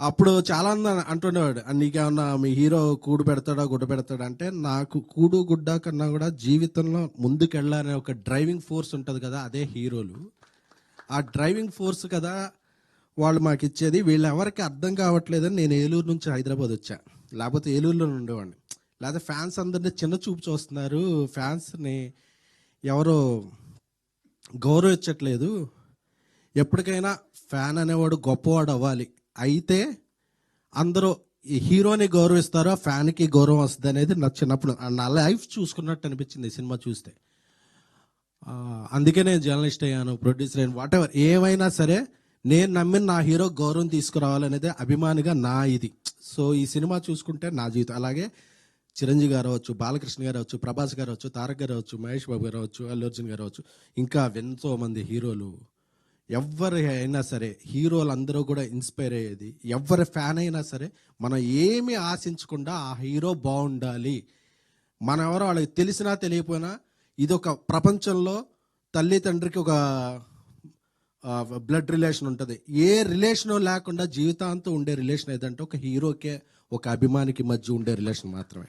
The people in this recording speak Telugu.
అప్పుడు చాలా మంది అంటుండేవాడు నీకేమన్నా మీ హీరో కూడు పెడతాడా గుడ్డ పెడతాడా? అంటే నాకు కూడు గుడ్డ కన్నా కూడా జీవితంలో ముందుకెళ్ళాలనే ఒక డ్రైవింగ్ ఫోర్స్ ఉంటుంది కదా అదే హీరోలు. ఆ డ్రైవింగ్ ఫోర్స్ కదా వాళ్ళు మాకు ఇచ్చేది వీళ్ళు ఎవరికి అర్థం కావట్లేదని నేను ఏలూరు నుంచి హైదరాబాద్ వచ్చా. లేకపోతే ఏలూరులో ఉండేవాడిని. లేకపోతే ఫ్యాన్స్ అందరినీ చిన్న చూపు చూస్తున్నారు. ఫ్యాన్స్ని ఎవరో గౌరవించట్లేదు. ఎప్పటికైనా ఫ్యాన్ అనేవాడు గొప్పవాడు అవ్వాలి అయితే అందరూ ఈ హీరోని గౌరవిస్తారో? ఫ్యాన్కి గౌరవం వస్తుంది అనేది నా చిన్నప్పుడు నా లైఫ్ చూసుకున్నట్టు అనిపించింది ఈ సినిమా చూస్తే. అందుకే నేను జర్నలిస్ట్ అయ్యాను ప్రొడ్యూసర్ అయ్యాను వాట్ ఎవర్ ఏమైనా సరే నేను నమ్మిన నా హీరో గౌరవం తీసుకురావాలనేది అభిమానిగా నా ఇది. సో ఈ సినిమా చూసుకుంటే నా జీవితం. అలాగే చిరంజీవి గారు అవచ్చు బాలకృష్ణ గారు అవచ్చు ప్రభాస్ గారు అవచ్చు తారక్ గారు అవచ్చు మహేష్ బాబు గారు అవచ్చు అల్లు అర్జున్ గారు అవచ్చు ఇంకా ఎంతో మంది హీరోలు ఎవరి అయినా సరే హీరోలు అందరూ కూడా ఇన్స్పైర్ అయ్యేది. ఎవరి ఫ్యాన్ అయినా సరే మనం ఏమి ఆశించకుండా ఆ హీరో బాగుండాలి. మన ఎవరో వాళ్ళకి తెలిసినా తెలియకపోయినా ఇది ఒక ప్రపంచంలో తల్లి తండ్రికి ఒక బ్లడ్ రిలేషన్ ఉంటుంది. ఏ రిలేషన్ లేకుండా జీవితాంతం ఉండే రిలేషన్ ఏదంటే ఒక హీరోకే ఒక అభిమానికి మధ్య ఉండే రిలేషన్ మాత్రమే.